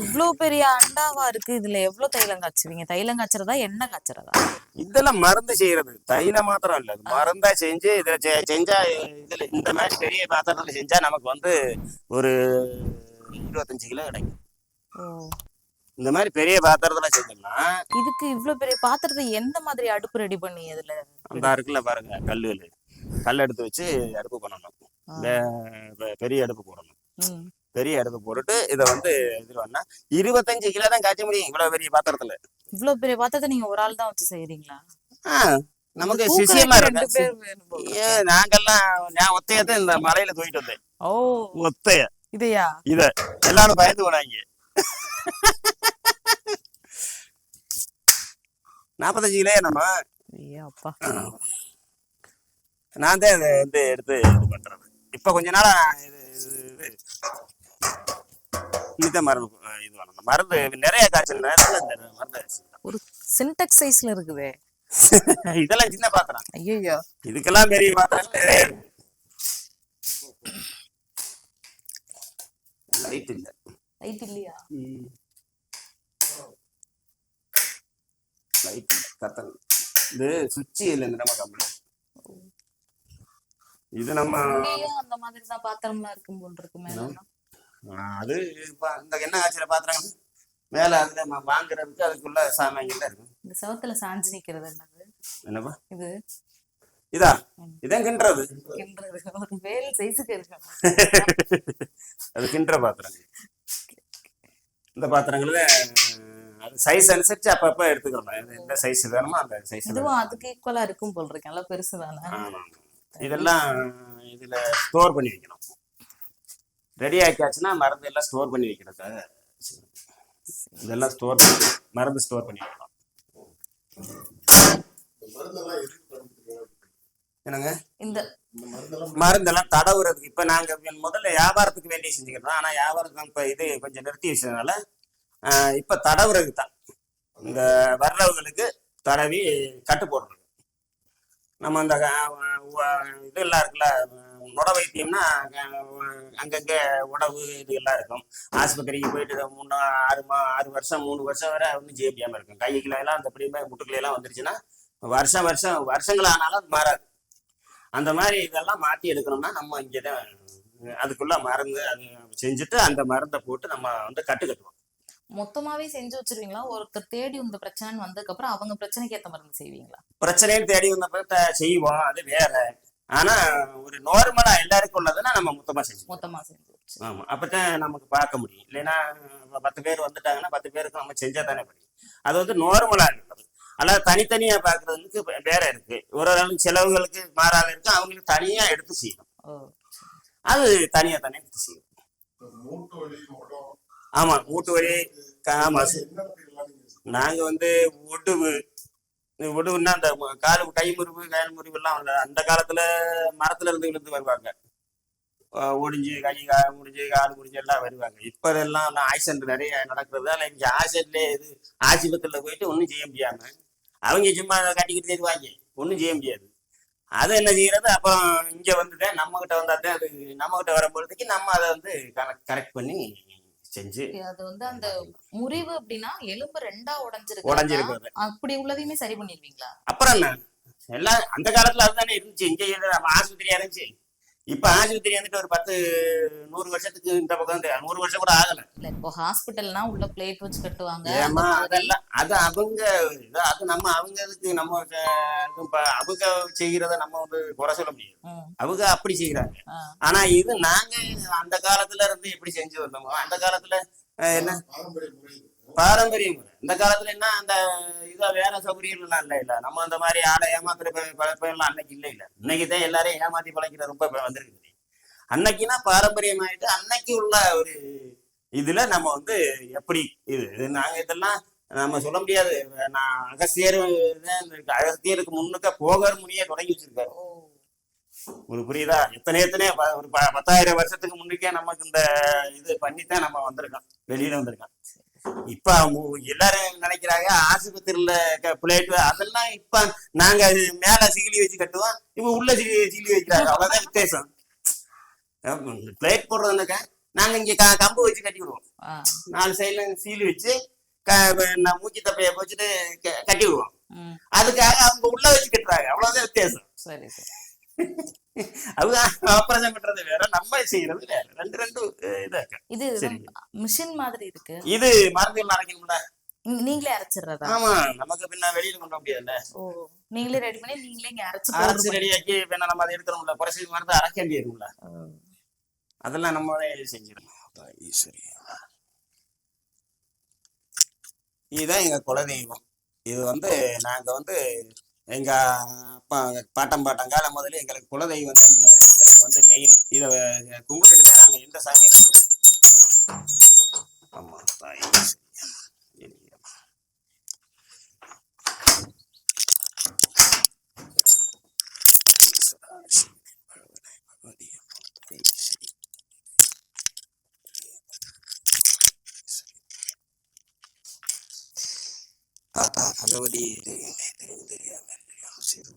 இவ்ளோ பெரிய அண்டாவா இருக்கு. இதுல எவ்வளவு தைலம் காய்ச்சுவீங்க? தைலம் காய்ச்சறதா எண்ணெய் காய்ச்சறதா? இதெல்லாம் மருந்து செய்யறது. தைல மாத்திரம் இல்ல. மருந்தா செஞ்சு இதுல செஞ்சா இதுல இந்த மாதிரி பெரிய பாத்திரத்துல செஞ்சா நமக்கு வந்து ஒரு இருபத்தஞ்சு கிலோ கிடைக்கும். இந்த மாதிரி பெரிய பாத்திரத்துல செஞ்சோம்னா இதுக்கு இவ்ளோ பெரிய பாத்திரத்தை எந்த மாதிரி அடுப்பு ரெடி பண்ணி அதுல அந்த இருக்குல்ல பாருங்க கல்லுகள் கல் எடுத்து வச்சு அடுப்பு பண்ணணும். பெரிய அடுப்பு போடணும். பெரிய அடுப்பு போட்டுட்டு இதை வந்து இது பண்ணா இருபத்தஞ்சு கிலோ தான் காய்ச்ச முடியும் இவ்வளவு பெரிய பாத்திரத்துல. இவ்ளோ பெரிய பாத்திரத்தை நீங்க ஒரு ஆள் தான் வச்சு செய்யறீங்களா நமக்கு சிசியமா இருக்கு. நாங்கெல்லாம் நான் ஒத்தையத்தை இந்த மலையில தூக்கிட்டு வந்தேன். ஓ. ஒத்தைய. இதையா? இத எல்லாரும் பயந்து போனாங்க. நாற்பத்தஞ்சு கிலோ நம்ம ஐயா அப்பா. நான் தான் இதை வந்து எடுத்து இது பண்றது. இப்ப கொஞ்ச நாளா இது இன்னிதான் மருந்து இது மருந்து நிறைய காய்ச்சல் நேரத்துல இந்த மருந்து அடிச்சுக்கலாம். ஒரு சின்டெக்ஸ் சைஸ்ல இருக்குதே. இதெல்லாம் சின்ன பாத்திரம். ஐயோ இதுக்கெல்லாம் பெரிய பாத்திரம் நிறைய இருக்கு. லைட் இல்ல. லைட் இல்லையா? லைட் இல்ல. கத்தல். இது சுவிட்ச் இல்ல இந்த நம்ம கம்பெனி இது நம்ம அந்த மாதிரி தான் பாத்திரம்லாம் இருக்கும் போல் இருக்கு மேல ஆஹ் அது இப்ப இந்த எண்ணெய் காய்ச்சல பாத்திரம் மேல அதுல வாங்குறதுக்கு அதுக்குள்ள சாமான்கள் இருக்கு. இந்த செவத்துல சாஞ்சு நிக்கிறது என்னது? என்னப்பா? இது. இதா? இதான் கிண்டுறது. ஒரு வேல் சைஸுக்கு இருக்கு. அது கிண்டுற பாத்திரம். இந்த பாத்திரங்கள அது சைஸ் அனுசரிச்சு அப்பப்ப எடுத்துக்கிறோம். எந்த சைஸ் வேணுமோ அந்த சைஸ் இதுவும் அதுக்கு ஈக்குவலா இருக்கும் போல் இருக்கு. நல்லா பெருசு தானே இதெல்லாம் இதுல ஸ்டோர் பண்ணி வைக்கணும். ரெடி ஆக்கியாச்சுன்னா மருந்து எல்லாம் ஸ்டோர் பண்ணி வைக்கிறதுக்காக இதெல்லாம் ஸ்டோர் பண்ணி மருந்து ஸ்டோர் பண்ணி வைக்கணும். என்னங்க? இந்த மருந்தெல்லாம் தடவுறதுக்கு இப்ப நாங்க முதல்ல வியாபாரத்துக்கு வேண்டி செஞ்சுக்கிறோம். ஆனா வியாபாரத்துக்கு இப்ப இது கொஞ்சம் நிறுத்தி வச்சதுனால இப்ப தடவுறதுக்கு தான். இந்த வர்றவங்களுக்கு தடவி கட்டு போடுறது. நம்ம அந்த அஹ், உ- இதெல்லாம் இருக்குல்ல உட வைத்தியம்னா அங்கங்க உணவு இது எல்லாம் இருக்கும். ஆஸ்பத்திரிக்கு போயிட்டு மூணு ஆறு மா ஆறு வருஷம் மூணு வருஷம் வரை ஒன்றும் முடியாம இருக்கும். கைக்குள்ள எல்லாம் அந்த பிடிமே முட்டுக்குள்ள எல்லாம் வந்துருச்சுன்னா வருஷம் வருஷம் வருஷங்கள் ஆனாலும் அது மாறாது. அந்த மாதிரி இதெல்லாம் மாத்தி எடுக்கணும்னா நம்ம இங்கதான் அதுக்குள்ள மருந்து அது செஞ்சுட்டு அந்த மருந்தை போட்டு நம்ம வந்து கட்டு கட்டுவோம் மொத்தமாவே செஞ்சு வச்சிருவீங்களா? ஒருத்தர் தேடி இந்த பிரச்சனைன்னு வந்ததுக்கு அப்புறம் அவங்க பிரச்சனைக்கு ஏத்த மருந்து செய்வீங்களா? பிரச்சனையும் தேடி வந்தப்ப செய்வோம். அது வேற. ஆனா ஒரு நார்மலா எல்லாருக்கும் உள்ளதுன்னா நம்ம மொத்தமா செஞ்சுவோம் மொத்தமா செஞ்சு ஆமா அப்பதான் நமக்கு பார்க்க முடியும். இல்லைன்னா பத்து பேர் வந்துட்டாங்கன்னா பத்து பேருக்கு நம்ம செஞ்சா தானே முடியும். அது வந்து நார்மலா இருக்கிறது அல்லாத தனித்தனியா பாக்குறதுக்கு வேற இருக்கு. ஒரு ஆளுக்கு செலவுகளுக்கு மாறாத இருக்கு. அவங்களுக்கு தனியா எடுத்து செய்யணும். அது தனியா தானே எடுத்து செய்யணும். ஆமா மூட்டு வலி க- ஆமா நாங்க வந்து ஒடுவு விடுன்னா அந்த கால் கை முறிவு கயல் முறிவு எல்லாம் அந்த காலத்துல மரத்துல இருந்து விழுந்து வருவாங்க. ஒடிஞ்சு கை கால் முடிஞ்சு கால் முடிஞ்சு எல்லாம் வருவாங்க. இப்ப எல்லாம் ஆக்சிடென்ட் நிறைய நடக்கிறதால இங்க ஆக்சிடென்ட்ல இது ஆஸ்பத்திரியில போயிட்டு ஒண்ணும் செய்ய முடியாம அவங்க சும்மா அதை கட்டிக்கிட்டு தருவாங்க. ஒண்ணும் செய்ய முடியாது. அதை என்ன செய்யறது? அப்புறம் இங்க வந்துட்டேன் நம்ம கிட்ட வந்தாதான் அது நம்ம கிட்ட வரும்பொழுதுக்கு நம்ம அதை வந்து கரெக்ட் பண்ணி செஞ்சு அது வந்து அந்த முறிவு அப்படின்னா எலும்பு ரெண்டா உடைஞ்சிருக்கு உடஞ்சிருக்கிறது அப்படி உள்ளதையுமே சரி பண்ணிடுவீங்களா? அப்புறம் என்ன? எல்லாம் அந்த காலத்துல அதுதானே இருந்துச்சு. இங்க ஆஸ்பத்திரியா இருந்துச்சு இப்ப ஆஸ்பத்திரி வந்துட்டு ஒரு பத்து நூறு வருஷத்துக்கு இந்த பக்கம் நூறு வருஷம் கூட ஆகல. இல்ல இப்போ ஹாஸ்பிட்டல்னா உள்ள பிளேட் வச்சு கட்டுவாங்க. ஏமா அதெல்லாம் அது அவங்க அது நம்ம அவங்க இதுக்கு நம்ம அவங்க செய்கிறத நம்ம வந்து குறை சொல்ல முடியாது. அவங்க அப்படி செய்யறாங்க. ஆனா இது நாங்க அந்த காலத்துல இருந்து எப்படி செஞ்சு வந்தோமோ அந்த காலத்துல என்ன? பாரம்பரிய முறை இது. பாரம்பரிய முறை. இந்த காலத்துல என்ன அந்த இதா வேற சௌகரியங்கள் எல்லாம் இல்ல இல்ல. நம்ம அந்த மாதிரி ஆளை ஏமாத்துற ப- பழக்கம் எல்லாம் அன்னைக்கு இல்ல இல்ல. இன்னைக்கு தான் எல்லாரையும் ஏமாத்தி பழக்கிற ரொம்ப இப்ப வந்திருக்குது அன்னைக்குன்னா பாரம்பரியமாயிட்டு அன்னைக்கு உள்ள ஒரு இதுல நம்ம வந்து எப்படி இது? நாங்க இதெல்லாம் நம்ம சொல்ல முடியாது. நான் அகஸ்தியர் அகஸ்தியருக்கு முன்னுக்க போகர் முனியே தொடங்கி வச்சிருக்காரு. உங்களுக்கு புரியுதா? எத்தனை எத்தனை ஒரு பத்தாயிரம் வருஷத்துக்கு முன்னுக்கே நமக்கு இந்த இது பண்ணித்தான் நம்ம வந்திருக்கோம். வெளியில வந்திருக்கோம். இப்ப எல்லாரும் நினைக்கிறாங்க ஆஸ்பத்திரியில பிளேட் அதெல்லாம் இப்ப நாங்க மேல சிகிலி வச்சு கட்டுவோம் இப்ப உள்ள சிகிலி சிகிலி வைக்கிறாங்க. அவ்வளவுதான் வித்தியாசம். பிளேட் போடுறதுனாக்க நாங்க இங்க கம்பு வச்சு கட்டி விடுவோம். நாலு சைடுல சீல் வச்சு மூச்சு தப்பைய வச்சுட்டு கட்டி விடுவோம். அதுக்காக அவங்க உள்ள வச்சு கட்டுறாங்க. அவ்வளவுதான் வித்தியாசம். சரி. அவங்க ஆபரேஷன் பண்றது. வேற நம்ம செய்யறது வேற. ரெண்டு ரெண்டு இதா இருக்கு. இது சரி. மிஷின் மாதிரி இருக்கு. இது மருந்து அரைக்கணும்ல நீங்களே அரைச்சிடுறதா? ஆமா. நமக்கு பின்ன வெளியில கொண்டு முடியாதுல்ல. நீங்களே ரெடி பண்ணி நீங்களே இங்க அரைச்சு அரைச்சு ரெடியாக்கி பின்ன நம்ம அதை எடுக்கணும்ல குறைச்சி மருந்து அரைக்க வேண்டியிருக்கும்ல. ஓ, அதெல்லாம் நம்மளே செஞ்சிடணும். சரி. இதுதான் எங்க குலதெய்வம். இது வந்து நாங்க வந்து எங்க அப்பா பாட்டம் பாட்டங்கால முதல்ல எங்களுக்கு குலதெய்வம் தான் எங்களுக்கு வந்து மெயின் இதை கும்பிட்டுட்டு தான் நாங்கள் எந்த சாமியும் கும்பிடுவோம் അതവധി ദൈവമേ ദൈവം ദൈവമേ ദൈവം ചെയ്തു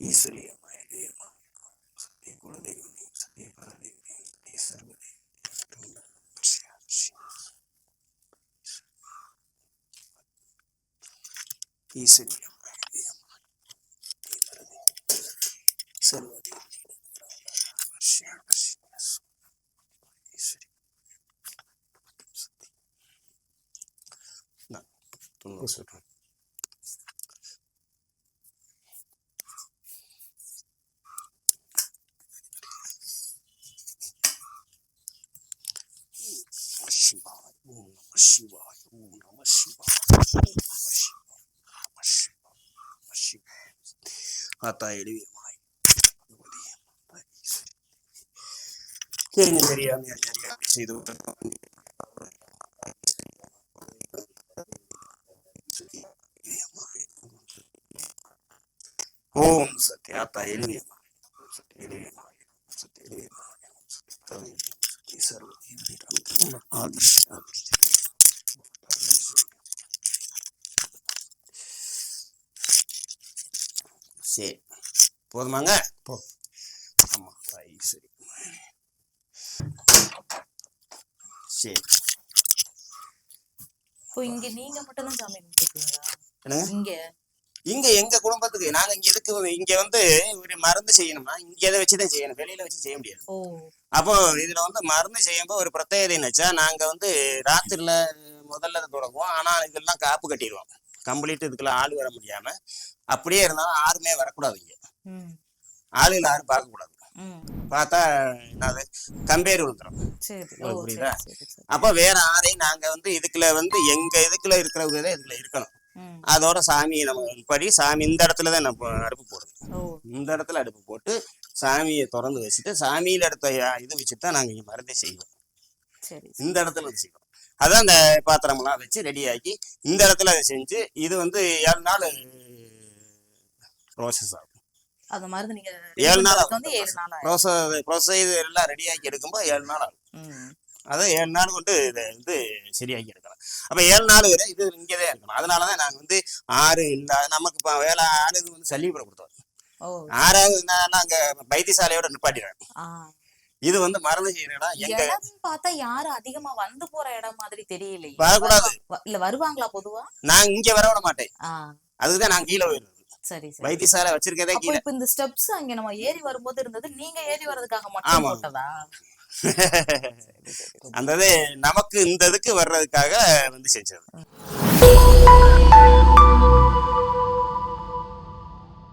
ഈശ്വരീയമായ ദൈവമാണ് സത്യക്കുള്ള ദൈവമേ സത്യപ്രദ ദൈവമേ ഈ സർവദൈവം ഈശ്വരീയം Bunu da söyleyeyim. ഹത്തായിടുകയുമായി അതുപോലെ ചെയ്തു எழுவியமாய் சத்ய எழுவியமாய் சத்ய எழுவியமாய் சத்ய சத்ய சர்வ ஆதிஷ் ஆதிஷ் சரி போதுமாங்க போ ஆமா சரி சரி இப்போ இங்க நீங்க மட்டும் தான் சாமி கும்பிட்டுருக்கீங்களா? இங்க? இங்க எங்க குடும்பத்துக்கு நாங்க இங்க இதுக்கு இங்க வந்து ஒரு மருந்து செய்யணும்னா இங்க இதை வச்சுதான் செய்யணும்? வெளியில வச்சு செய்ய முடியாது. அப்போ இதுல வந்து மருந்து செய்யும்போது ஒரு பிரத்யேகதை என்னச்சா நாங்க வந்து ராத்திரில முதல்ல தொடங்குவோம். ஆனா இதெல்லாம் காப்பு கட்டிடுவோம். கம்ப்ளீட் இதுக்கெல்லாம் ஆள் வர முடியாம அப்படியே இருந்தாலும் யாருமே வரக்கூடாது இங்க. ஆளுகள் யாரும் பார்க்க கூடாது பார்த்தா என்னது? கம்பேர் விழுந்துரும் புரியுதா? அப்போ வேற ஆரையும் நாங்க வந்து இதுக்குள்ள வந்து எங்க இதுக்குள்ள இருக்கிறவங்க தான் இதுல இருக்கணும். அதோட சாமி நம்ம படி சாமி இந்த இடத்துல தான் நம்ம அடுப்பு போடுது ஓ. இந்த இடத்துல அடுப்பு போட்டு சாமியை திறந்து வச்சுட்டு சாமியில எடுத்த இது வச்சுட்டு தான் நாங்க இங்க மருந்தே செய்வோம். சரி இந்த இடத்துல செய்வோம். அதான் அந்த பாத்திரமெல்லாம் வச்சு ரெடியாக்கி இந்த இடத்துல அதை செஞ்சு இது வந்து ஏழு நாள் ப்ரோசஸ் ஆகும். ஏழு நாள் ப்ரோசஸ் ப்ரோசஸ் எல்லாம் ரெடியாக்கி எடுக்கும்போது ஏழு நாள் ஆகும். அதை ஏழு நாள் கொண்டு இதை வந்து சரியாக்கி எடுக்கலாம். அப்ப ஏழு நாள் வரை இது இங்கதான் இருக்கணும். அதனாலதான் நாங்க வந்து ஆறு இல்ல நமக்கு இப்ப வேலை ஆறு இது வந்து சல்லிபுரம் கொடுத்தோம். ஆறாவது நான் நாங்க வைத்தியசாலையோட நிப்பாட்டிடுறேன் ஆ. இது வந்து மருந்து செய்யற இடம் எங்க பார்த்தா யாரும் அதிகமா வந்து போற இடம் மாதிரி தெரியலையே. வரக்கூடாது. இல்ல வருவாங்களா பொதுவா? நான் இங்க வர விட மாட்டேன். ஆ. அதுக்குதான் நான் கீழே போயிருது சரி வைத்தியசாலை வச்சிருக்கதே கீழே. இப்ப இந்த ஸ்டெப்ஸ் அங்க நம்ம ஏறி வரும்போது இருந்தது நீங்க ஏறி வர்றதுக்காக மட்டும். போட்டதா? அந்த நமக்கு இந்த இதுக்கு வர்றதுக்காக வந்து செஞ்சது.